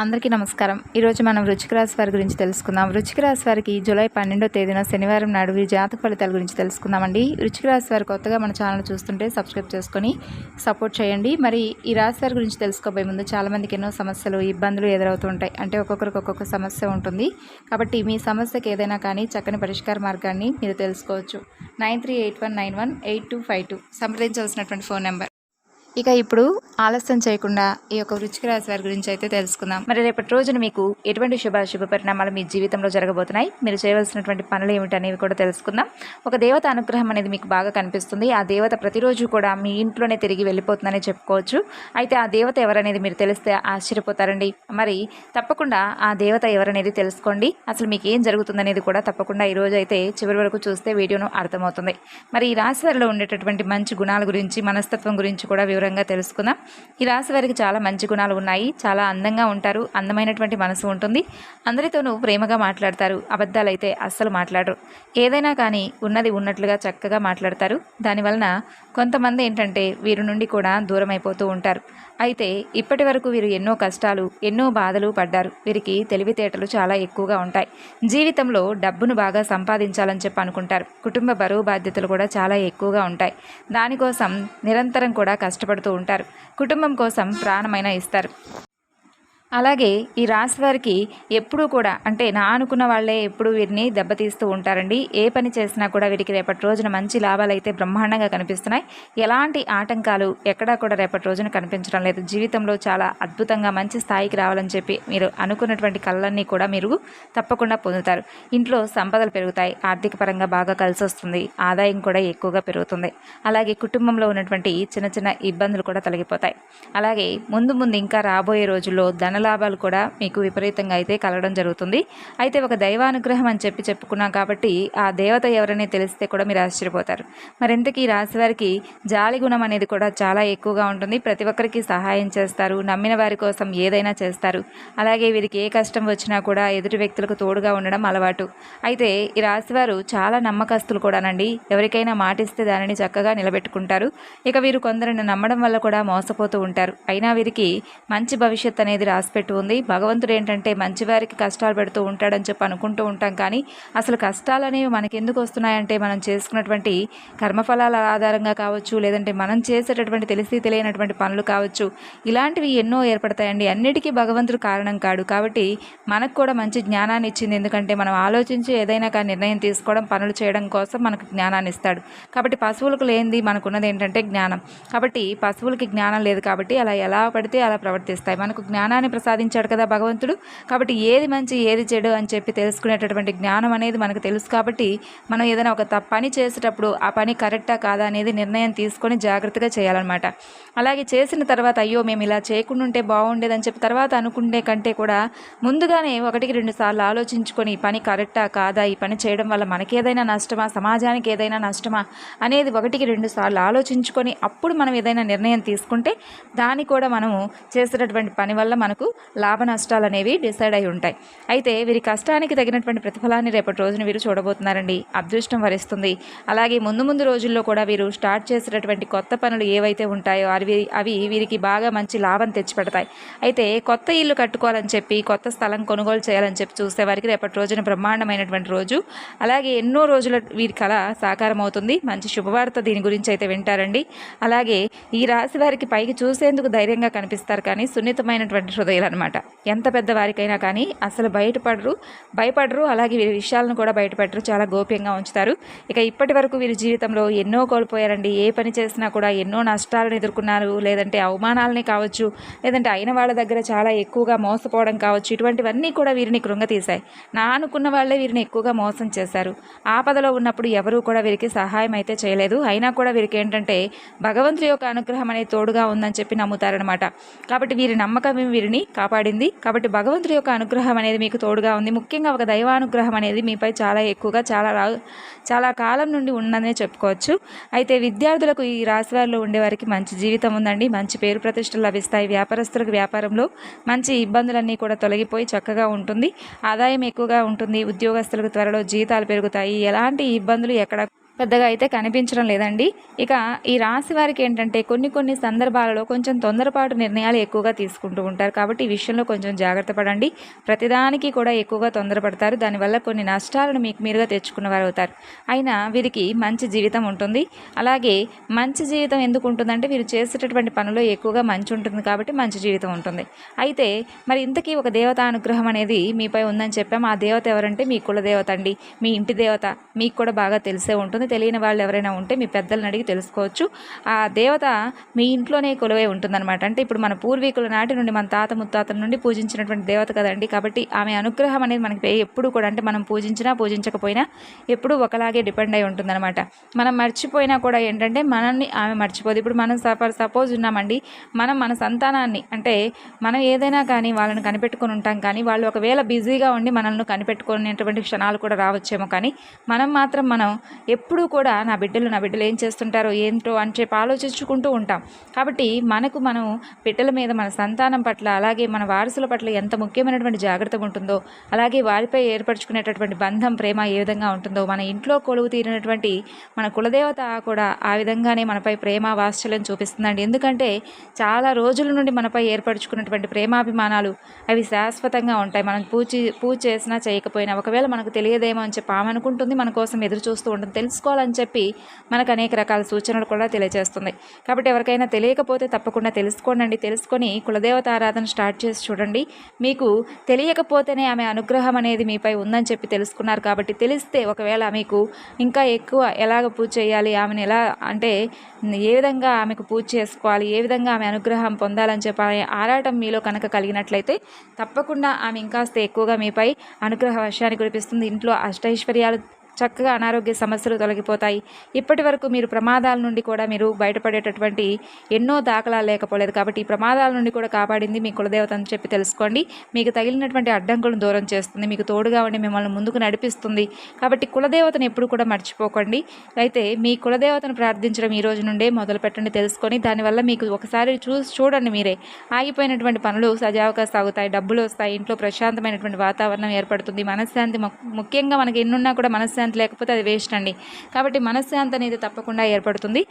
అందరికీ నమస్కారం. ఈరోజు మనం వృచ్చిక రాశి వారి గురించి తెలుసుకుందాం. వృచ్చిక రాశి వారికి జూలై పన్నెండో తేదీన శనివారం నాడు వీరి జాతక ఫలితాల గురించి తెలుసుకుందామండి. వృచ్చిక రాశి వారు కొత్తగా మన ఛానల్ చూస్తుంటే సబ్స్క్రైబ్ చేసుకొని సపోర్ట్ చేయండి. మరి ఈ రాశి వారి గురించి తెలుసుకోబోయే ముందు చాలామందికి ఎన్నో సమస్యలు ఇబ్బందులు ఎదురవుతూ ఉంటాయి. అంటే ఒక్కొక్కరికి ఒక్కొక్క సమస్య ఉంటుంది. కాబట్టి మీ సమస్యకి ఏదైనా కానీ చక్కని పరిష్కార మార్గాన్ని మీరు తెలుసుకోవచ్చు. Nine three eight one nine one eight two five two. సంప్రదించవలసినటువంటి phone number. ఇక ఇప్పుడు ఆలస్యం చేయకుండా ఈ యొక్క వృచ్చిక రాశి వారి గురించి అయితే తెలుసుకుందాం. మరి రేపటి రోజున మీకు ఎటువంటి శుభ శుభ పరిణామాలు మీ జీవితంలో జరగబోతున్నాయి? మీరు చేయవలసినటువంటి పనులు ఏమిటనేవి కూడా తెలుసుకుందాం. ఒక దేవత అనుగ్రహం అనేది మీకు బాగా కనిపిస్తుంది. ఆ దేవత ప్రతిరోజు కూడా మీ ఇంట్లోనే తిరిగి వెళ్ళిపోతుందని చెప్పుకోవచ్చు. అయితే ఆ దేవత ఎవరనేది మీరు తెలిస్తే ఆశ్చర్యపోతారండి. మరి తప్పకుండా ఆ దేవత ఎవరనేది తెలుసుకోండి. అసలు మీకు ఏం జరుగుతుందనేది కూడా తప్పకుండా ఈ రోజు అయితే చివరి వరకు చూస్తే వీడియోను అర్థమవుతుంది. మరి ఈ రాశి వారిలో ఉండేటటువంటి మంచి గుణాల గురించి మనస్తత్వం గురించి కూడా వివరంగా తెలుసుకుందాం. ఈ రాశి వారికి చాలా మంచి గుణాలు ఉన్నాయి. చాలా అందంగా ఉంటారు. అందమైనటువంటి మనసు ఉంటుంది. అందరితోనూ ప్రేమగా మాట్లాడతారు. అబద్ధాలైతే అస్సలు మాట్లాడరు. ఏదైనా కానీ ఉన్నది ఉన్నట్లుగా చక్కగా మాట్లాడతారు. దానివలన కొంతమంది ఏంటంటే వీరి నుండి కూడా దూరం అయిపోతూ ఉంటారు. అయితే ఇప్పటి వరకు వీరు ఎన్నో కష్టాలు ఎన్నో బాధలు పడ్డారు. వీరికి తెలివితేటలు చాలా ఎక్కువగా ఉంటాయి. జీవితంలో డబ్బును బాగా సంపాదించాలని చెప్పి అనుకుంటారు. కుటుంబ బరువు బాధ్యతలు కూడా చాలా ఎక్కువగా ఉంటాయి. దానికోసం నిరంతరం కూడా కష్టపడుతూ ఉంటారు. కుటుంబం కోసం ప్రాణమైన ఇస్తారు. అలాగే ఈ రాశి వారికి ఎప్పుడూ కూడా అంటే నా అనుకున్న వాళ్ళే ఎప్పుడు వీరిని దెబ్బతీస్తూ ఉంటారండి. ఏ పని చేసినా కూడా వీరికి రేపటి రోజున మంచి లాభాలు అయితే బ్రహ్మాండంగా కనిపిస్తున్నాయి. ఎలాంటి ఆటంకాలు ఎక్కడా కూడా రేపటి రోజున కనిపించడం లేదు. జీవితంలో చాలా అద్భుతంగా మంచి స్థాయికి రావాలని చెప్పి మీరు అనుకున్నటువంటి కళ్ళన్నీ కూడా మీరు తప్పకుండా పొందుతారు. ఇంట్లో సంపదలు పెరుగుతాయి. ఆర్థిక పరంగా బాగా కలిసి వస్తుంది ఆదాయం కూడా ఎక్కువగా పెరుగుతుంది. అలాగే కుటుంబంలో ఉన్నటువంటి చిన్న చిన్న ఇబ్బందులు కూడా తొలగిపోతాయి. అలాగే ముందు ముందు ఇంకా రాబోయే రోజుల్లో ధనలు లాభాలు కూడా మీకు విపరీతంగా అయితే కలగడం జరుగుతుంది. అయితే ఒక దైవానుగ్రహం అని చెప్పి చెప్పుకున్నాం కాబట్టి ఆ దేవత ఎవరని తెలిస్తే కూడా మీరు ఆశ్చర్యపోతారు. మరింతకీ ఈ రాశి వారికి జాలి గుణం అనేది కూడా చాలా ఎక్కువగా ఉంటుంది. ప్రతి ఒక్కరికి సహాయం చేస్తారు. నమ్మిన వారి కోసం ఏదైనా చేస్తారు. అలాగే వీరికి ఏ కష్టం వచ్చినా కూడా ఎదుటి వ్యక్తులకు తోడుగా ఉండడం అలవాటు. అయితే ఈ రాశివారు చాలా నమ్మకస్తులు కూడానండి. ఎవరికైనా మాటిస్తే దానిని చక్కగా నిలబెట్టుకుంటారు. ఇక వీరు కొందరిని నమ్మడం వల్ల కూడా మోసపోతూ ఉంటారు. అయినా వీరికి మంచి భవిష్యత్ అనేది రాసిపెట్టి ఉంది భగవంతుడు ఏంటంటే మంచివారికి కష్టాలు పెడుతూ ఉంటాడని చెప్పి అనుకుంటూ ఉంటాం కానీ అసలు కష్టాలు అనేవి మనకి ఎందుకు వస్తున్నాయంటే మనం చేసుకున్నటువంటి కర్మఫలాల ఆధారంగా కావచ్చు లేదంటే మనం చేసేటటువంటి తెలిసి తెలియనటువంటి పనులు కావచ్చు ఇలాంటివి ఎన్నో ఏర్పడతాయండి. అన్నిటికీ భగవంతుడు కారణం కాడు. కాబట్టి మనకు కూడా మంచి జ్ఞానాన్ని ఇచ్చింది. ఎందుకంటే మనం ఆలోచించి ఏదైనా కానీ నిర్ణయం తీసుకోవడం పనులు చేయడం కోసం మనకు జ్ఞానాన్ని ఇస్తాడు. కాబట్టి పశువులకు లేనిది మనకున్నది ఏంటంటే జ్ఞానం. కాబట్టి పశువులకి జ్ఞానం లేదు కాబట్టి అలా ఎలా పడితే అలా ప్రవర్తిస్తాయి. మనకు జ్ఞానాన్ని ప్రసాదించాడు కదా భగవంతుడు. కాబట్టి ఏది మంచి ఏది చెడు అని చెప్పి తెలుసుకునేటటువంటి జ్ఞానం అనేది మనకు తెలుసు కాబట్టి మనం ఏదైనా ఒక పని చేసేటప్పుడు ఆ పని కరెక్టా కాదా అనేది నిర్ణయం తీసుకొని జాగ్రత్తగా చేయాలన్నమాట. అలాగే చేసిన తర్వాత అయ్యో మేము ఇలా చేయకుండా ఉంటే బాగుండేదని చెప్పి తర్వాత అనుకునే కంటే కూడా ముందుగానే ఒకటికి రెండు సార్లు ఆలోచించుకొని ఈ పని కరెక్టా కాదా ఈ పని చేయడం వల్ల మనకేదైనా నష్టమా సమాజానికి ఏదైనా నష్టమా అనేది ఒకటికి రెండు సార్లు ఆలోచించుకొని అప్పుడు మనం ఏదైనా నిర్ణయం తీసుకుంటే దాన్ని కూడా మనము చేసేటటువంటి పని వల్ల మనకు లాభ నష్టాలు అనేవి డిసైడ్ అయి ఉంటాయి. అయితే వీరి కష్టానికి తగినటువంటి ప్రతిఫలాన్ని రేపటి రోజున వీరు చూడబోతున్నారండి. అదృష్టం వరిస్తుంది. అలాగే ముందు ముందు రోజుల్లో కూడా వీరు స్టార్ట్ చేసినటువంటి కొత్త పనులు ఏవైతే ఉంటాయో అవి అవి వీరికి బాగా మంచి లాభం తెచ్చిపెడతాయి. అయితే కొత్త ఇల్లు కట్టుకోవాలని చెప్పి కొత్త స్థలం కొనుగోలు చేయాలని చెప్పి చూసే వారికి రేపటి రోజున బ్రహ్మాండమైనటువంటి రోజు. అలాగే ఎన్నో రోజుల వీరి కళ సాకారం అవుతుంది. మంచి శుభవార్త దీని గురించి అయితే వింటారండి. అలాగే ఈ రాశి వారికి పైకి చూసేందుకు ధైర్యంగా కనిపిస్తారు కానీ సున్నితమైనటువంటి వేలు అనమాట ఎంత పెద్ద వారికైనా కానీ అసలు బయటపడరు భయపడరు అలాగే వీరి విషయాలను కూడా బయటపెట్టరు చాలా గోప్యంగా ఉంచుతారు. ఇక ఇప్పటి వరకు వీరి జీవితంలో ఎన్నో కోల్పోయారండి. ఏ పని చేసినా కూడా ఎన్నో నష్టాలను ఎదుర్కొన్నారు. లేదంటే అవమానాలని కావచ్చు లేదంటే అయిన వాళ్ళ దగ్గర చాలా ఎక్కువగా మోసపోవడం కావచ్చు ఇటువంటివన్నీ కూడా వీరిని కృంగతీశాయి. నా అనుకున్న వాళ్ళే వీరిని ఎక్కువగా మోసం చేశారు. ఆపదలో ఉన్నప్పుడు ఎవరూ కూడా వీరికి సహాయం అయితే చేయలేదు. అయినా కూడా వీరికి ఏంటంటే భగవంతుడి యొక్క అనుగ్రహం అనేది తోడుగా ఉందని చెప్పి నమ్ముతారనమాట కాబట్టి వీరి నమ్మకం వీరిని కాపాడింది. కాబట్టి భగవంతుడి యొక్క అనుగ్రహం అనేది మీకు తోడుగా ఉంది. ముఖ్యంగా ఒక దైవానుగ్రహం అనేది మీపై చాలా ఎక్కువగా చాలా రా చాలా కాలం నుండి ఉన్నదనే చెప్పుకోవచ్చు. అయితే విద్యార్థులకు ఈ రాశివారిలో ఉండేవారికి మంచి జీవితం ఉందండి. మంచి పేరు ప్రతిష్టలు లభిస్తాయి. వ్యాపారస్తులకు వ్యాపారంలో మంచి ఇబ్బందులన్నీ కూడా తొలగిపోయి చక్కగా ఉంటుంది. ఆదాయం ఎక్కువగా ఉంటుంది. ఉద్యోగస్తులకు త్వరలో జీతాలు పెరుగుతాయి. ఎలాంటి ఇబ్బందులు ఎక్కడ పెద్దగా అయితే కనిపించడం లేదండి. ఇక ఈ రాశి వారికి ఏంటంటే కొన్ని కొన్ని సందర్భాలలో కొంచెం తొందరపాటు నిర్ణయాలు ఎక్కువగా తీసుకుంటూ ఉంటారు. కాబట్టి ఈ విషయంలో కొంచెం జాగ్రత్త పడండి. ప్రతిదానికి కూడా ఎక్కువగా తొందరపడతారు. దానివల్ల కొన్ని నష్టాలను మీకు మీరుగా తెచ్చుకున్న వారు అవుతారు. అయినా వీరికి మంచి జీవితం ఉంటుంది. అలాగే మంచి జీవితం ఎందుకు ఉంటుందంటే వీరు చేసేటటువంటి పనిలో ఎక్కువగా మంచి ఉంటుంది కాబట్టి మంచి జీవితం ఉంటుంది. అయితే మరి ఇంతకీ ఒక దేవత అనుగ్రహం అనేది మీపై ఉందని చెప్పాం. ఆ దేవత ఎవరంటే మీ కుల దేవత అండి. మీ ఇంటి దేవత. మీకు కూడా బాగా తెలిసే ఉంటుంది. తెలియని వాళ్ళు ఎవరైనా ఉంటే మీ పెద్దలను అడిగి తెలుసుకోవచ్చు. ఆ దేవత మీ ఇంట్లోనే కొలువై ఉంటుందన్నమాట. అంటే ఇప్పుడు మన పూర్వీకుల నాటి నుండి మన తాత ముత్తాతల నుండి పూజించినటువంటి దేవత కదండి. కాబట్టి ఆమె అనుగ్రహం అనేది మనకి ఎప్పుడు కూడా అంటే మనం పూజించినా పూజించకపోయినా ఎప్పుడూ ఒకలాగే డిపెండ్ అయి ఉంటుందన్నమాట. మనం మర్చిపోయినా కూడా ఏంటంటే మనల్ని ఆమె మర్చిపోదు. ఇప్పుడు మనం ఫర్ సపోజ్ ఉన్నామండి. మనం మన సంతానాన్ని అంటే మనం ఏదైనా కానీ వాళ్ళని కనిపెట్టుకొని ఉంటాం కానీ వాళ్ళు ఒకవేళ బిజీగా ఉండి మనల్ని కనిపెట్టుకునేటువంటి క్షణాలు కూడా రావచ్చేమో కానీ మనం మాత్రం మనం ఎప్పుడు ఎప్పుడూ కూడా నా బిడ్డలు నా బిడ్డలు ఏం చేస్తుంటారో ఏంటో అని చెప్పి ఆలోచించుకుంటూ ఉంటాం. కాబట్టి మనకు మనం బిడ్డల మీద మన సంతానం పట్ల అలాగే మన వారసుల పట్ల ఎంత ముఖ్యమైనటువంటి జాగ్రత్తగా ఉంటుందో అలాగే వారిపై ఏర్పరచుకునేటటువంటి బంధం ప్రేమ ఏ విధంగా ఉంటుందో మన ఇంట్లో కొలువు తీరినటువంటి మన కులదేవత కూడా ఆ విధంగానే మనపై ప్రేమ వాత్సల్యం చూపిస్తుందండి. ఎందుకంటే చాలా రోజుల నుండి మనపై ఏర్పరచుకున్నటువంటి ప్రేమాభిమానాలు అవి శాశ్వతంగా ఉంటాయి. మనం పూజ పూజ చేసినా చేయకపోయినా ఒకవేళ మనకు తెలియదేమో అని చెప్పి ఆమె అనుకుంటుంది మన కోసం ఎదురు చూస్తూ ఉంటుంది. తెలుసు తెలుసుకోవాలని చెప్పి మనకు అనేక రకాల సూచనలు కూడా తెలియజేస్తుంది. కాబట్టి ఎవరికైనా తెలియకపోతే తప్పకుండా తెలుసుకోండి తెలుసుకొని కులదేవత ఆరాధన స్టార్ట్ చేసి చూడండి. మీకు తెలియకపోతేనే ఆమె అనుగ్రహం అనేది మీపై ఉందని చెప్పి తెలుసుకున్నారు కాబట్టి తెలిస్తే ఒకవేళ మీకు ఇంకా ఎక్కువ ఎలాగ పూజ చేయాలి ఆమెను ఎలా అంటే ఏ విధంగా ఆమెకు పూజ చేసుకోవాలి ఏ విధంగా ఆమె అనుగ్రహం పొందాలని చెప్పి ఆమె ఆరాటం మీలో కనుక కలిగినట్లయితే తప్పకుండా ఆమె ఇంకాస్త ఎక్కువగా మీపై అనుగ్రహ వర్షాన్ని కురిపిస్తుంది. ఇంట్లో అష్టైశ్వర్యాలు చక్కగా అనారోగ్య సమస్యలు తొలగిపోతాయి. ఇప్పటి వరకు మీరు ప్రమాదాల నుండి కూడా మీరు బయటపడేటటువంటి ఎన్నో దాఖలాలు లేకపోలేదు కాబట్టి ఈ ప్రమాదాల నుండి కూడా కాపాడింది మీ కులదేవత అని చెప్పి తెలుసుకోండి. మీకు తగిలినటువంటి అడ్డంకులను దూరం చేస్తుంది. మీకు తోడుగా ఉండి మిమ్మల్ని ముందుకు నడిపిస్తుంది. కాబట్టి కులదేవతను ఎప్పుడు కూడా మర్చిపోకండి. అయితే మీ కులదేవతను ప్రార్థించడం ఈ రోజు నుండే మొదలు పెట్టండి తెలుసుకొని దానివల్ల మీకు ఒకసారి చూసి చూడండి మీరే. ఆగిపోయినటువంటి పనులు సజావుగా సాగుతాయి. డబ్బులు వస్తాయి. ఇంట్లో ప్రశాంతమైనటువంటి వాతావరణం ఏర్పడుతుంది. మనశ్శాంతి ముఖ్యంగా మనకి ఎన్నున్నా కూడా మనశ్శాంతి మనశ్శాంతి లేకపోతే అది వేస్ట్ అండి. కాబట్టి మనశ్శాంతి అనేది తప్పకుండా ఏర్పడుతుంది.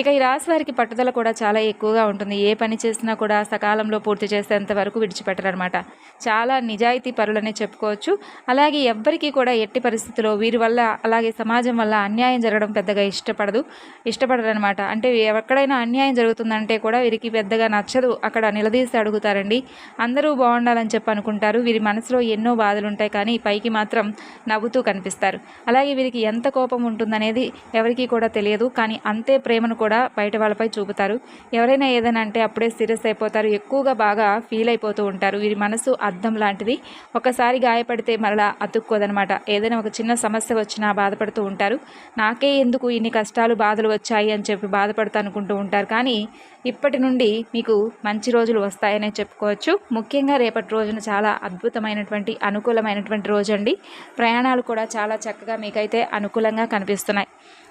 ఇక ఈ రాశి వారికి పట్టుదల కూడా చాలా ఎక్కువగా ఉంటుంది. ఏ పని చేసినా కూడా సకాలంలో పూర్తి చేసేంత వరకు విడిచిపెట్టరనమాట. చాలా నిజాయితీ పరులనే చెప్పుకోవచ్చు. అలాగే ఎవ్వరికీ కూడా ఎట్టి పరిస్థితిలో వీరి వల్ల అలాగే సమాజం వల్ల అన్యాయం జరగడం పెద్దగా ఇష్టపడదు ఇష్టపడరు అనమాట అంటే ఎక్కడైనా అన్యాయం జరుగుతుందంటే కూడా వీరికి పెద్దగా నచ్చదు. అక్కడ నిలదీసి అడుగుతారండి. అందరూ బాగుండాలని చెప్పి అనుకుంటారు. వీరి మనసులో ఎన్నో బాధలు ఉంటాయి కానీ పైకి మాత్రం నవ్వుతూ కనిపిస్తారు. అలాగే అలాగే వీరికి ఎంత కోపం ఉంటుందనేది ఎవరికీ కూడా తెలియదు. కానీ అంతే ప్రేమను కూడా బయట వాళ్ళపై చూపుతారు. ఎవరైనా ఏదైనా అంటే అప్పుడే సీరియస్ అయిపోతారు. ఎక్కువగా బాగా ఫీల్ అయిపోతూ ఉంటారు. వీరి మనసు అర్థం లాంటిది. ఒకసారి గాయపడితే మరలా అతుక్కోదనమాట. ఏదైనా ఒక చిన్న సమస్య వచ్చినా బాధపడుతూ ఉంటారు. నాకే ఎందుకు ఇన్ని కష్టాలు బాధలు వచ్చాయి అని చెప్పి బాధపడుతూ అనుకుంటూ ఉంటారు. కానీ ఇప్పటి నుండి మీకు మంచి రోజులు వస్తాయనే చెప్పుకోవచ్చు. ముఖ్యంగా రేపటి రోజున చాలా అద్భుతమైనటువంటి అనుకూలమైనటువంటి రోజు అండి ప్రయాణాలు కూడా చాలా చక్కగా మీకు మీకైతే అనుకూలంగా కనిపిస్తున్నాయి.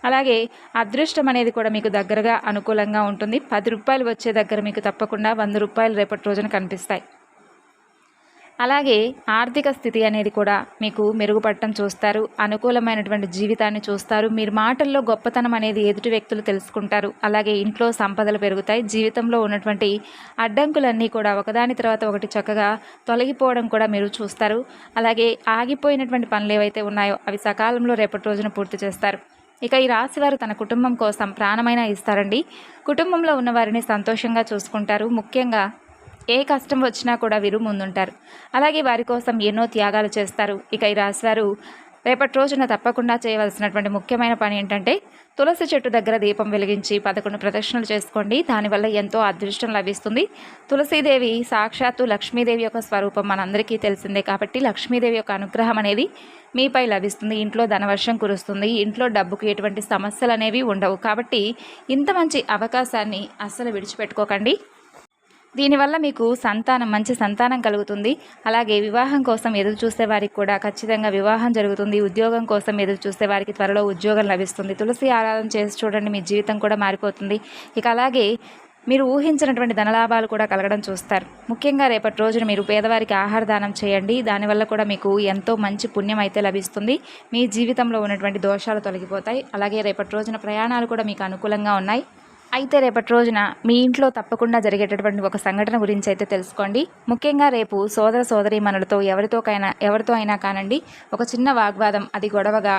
అలాగే అదృష్టం అనేది కూడా మీకు దగ్గరగా అనుకూలంగా ఉంటుంది. పది రూపాయలు వచ్చే దగ్గర మీకు తప్పకుండా వంద రూపాయలు రేపటి రోజున కనిపిస్తాయి. అలాగే ఆర్థిక స్థితి అనేది కూడా మీకు మెరుగుపడటం చూస్తారు. అనుకూలమైనటువంటి జీవితాన్ని చూస్తారు. మీరు మాటల్లో గొప్పతనం అనేది ఎదుటి వ్యక్తులు తెలుసుకుంటారు. అలాగే ఇంట్లో సంపదలు పెరుగుతాయి. జీవితంలో ఉన్నటువంటి అడ్డంకులన్నీ కూడా ఒకదాని తర్వాత ఒకటి చక్కగా తొలగిపోవడం కూడా మీరు చూస్తారు. అలాగే ఆగిపోయినటువంటి పనులు ఏవైతే ఉన్నాయో అవి సకాలంలో రేపటి రోజున పూర్తి చేస్తారు. ఇక ఈ రాశివారు తన కుటుంబం కోసం ప్రాణమైనా ఇస్తారండి. కుటుంబంలో ఉన్నవారిని సంతోషంగా చూసుకుంటారు. ముఖ్యంగా ఏ కష్టం వచ్చినా కూడా వీరు ముందుంటారు. అలాగే వారి కోసం ఎన్నో త్యాగాలు చేస్తారు. ఇక ఈ రాశివారు రేపటి రోజున తప్పకుండా చేయవలసినటువంటి ముఖ్యమైన పని ఏంటంటే తులసి చెట్టు దగ్గర దీపం వెలిగించి పదకొండు ప్రదక్షిణలు చేసుకోండి. దానివల్ల ఎంతో అదృష్టం లభిస్తుంది. తులసీదేవి సాక్షాత్తు లక్ష్మీదేవి యొక్క స్వరూపం మనందరికీ తెలిసిందే కాబట్టి లక్ష్మీదేవి యొక్క అనుగ్రహం అనేది మీపై లభిస్తుంది. ఇంట్లో ధనవర్షం కురుస్తుంది. ఇంట్లో డబ్బుకు ఎటువంటి సమస్యలు అనేవి ఉండవు. కాబట్టి ఇంత మంచి అవకాశాన్ని అస్సలు విడిచిపెట్టుకోకండి. దీనివల్ల మీకు సంతానం మంచి సంతానం కలుగుతుంది. అలాగే వివాహం కోసం ఎదురు చూసే వారికి కూడా ఖచ్చితంగా వివాహం జరుగుతుంది. ఉద్యోగం కోసం ఎదురు చూసే వారికి త్వరలో ఉద్యోగం లభిస్తుంది. తులసి ఆరాధన చేసి చూడండి మీ జీవితం కూడా మారిపోతుంది. ఇక అలాగే మీరు ఊహించినటువంటి ధనలాభాలు కూడా కలగడం చూస్తారు. ముఖ్యంగా రేపటి రోజున మీరు పేదవారికి ఆహార దానం చేయండి. దానివల్ల కూడా మీకు ఎంతో మంచి పుణ్యం అయితే లభిస్తుంది. మీ జీవితంలో ఉన్నటువంటి దోషాలు తొలగిపోతాయి. అలాగే రేపటి రోజున ప్రయాణాలు కూడా మీకు అనుకూలంగా ఉన్నాయి. అయితే రేపటి రోజున మీ ఇంట్లో తప్పకుండా జరిగేటటువంటి ఒక సంఘటన గురించి అయితే తెలుసుకోండి. ముఖ్యంగా రేపు సోదర సోదరీమణులతో ఎవరితోకైనా ఎవరితో అయినా కానండి ఒక చిన్న వాగ్వాదం అది గొడవగా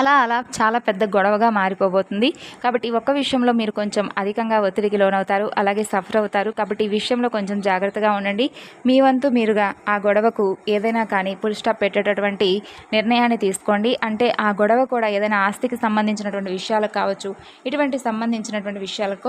అలా అలా చాలా పెద్ద గొడవగా మారిపోబోతుంది. కాబట్టి ఒక్క విషయంలో మీరు కొంచెం అధికంగా ఒత్తిడికి లోనవుతారు అలాగే సఫర్ అవుతారు. కాబట్టి ఈ విషయంలో కొంచెం జాగ్రత్తగా ఉండండి. మీ వంతు మీరుగా ఆ గొడవకు ఏదైనా కానీ ఫుల్ స్టాప్ పెట్టేటటువంటి నిర్ణయాన్ని తీసుకోండి. అంటే ఆ గొడవ కూడా ఏదైనా ఆస్తికి సంబంధించినటువంటి విషయాలకు కావచ్చు ఇటువంటి సంబంధించినటువంటి విషయాలకు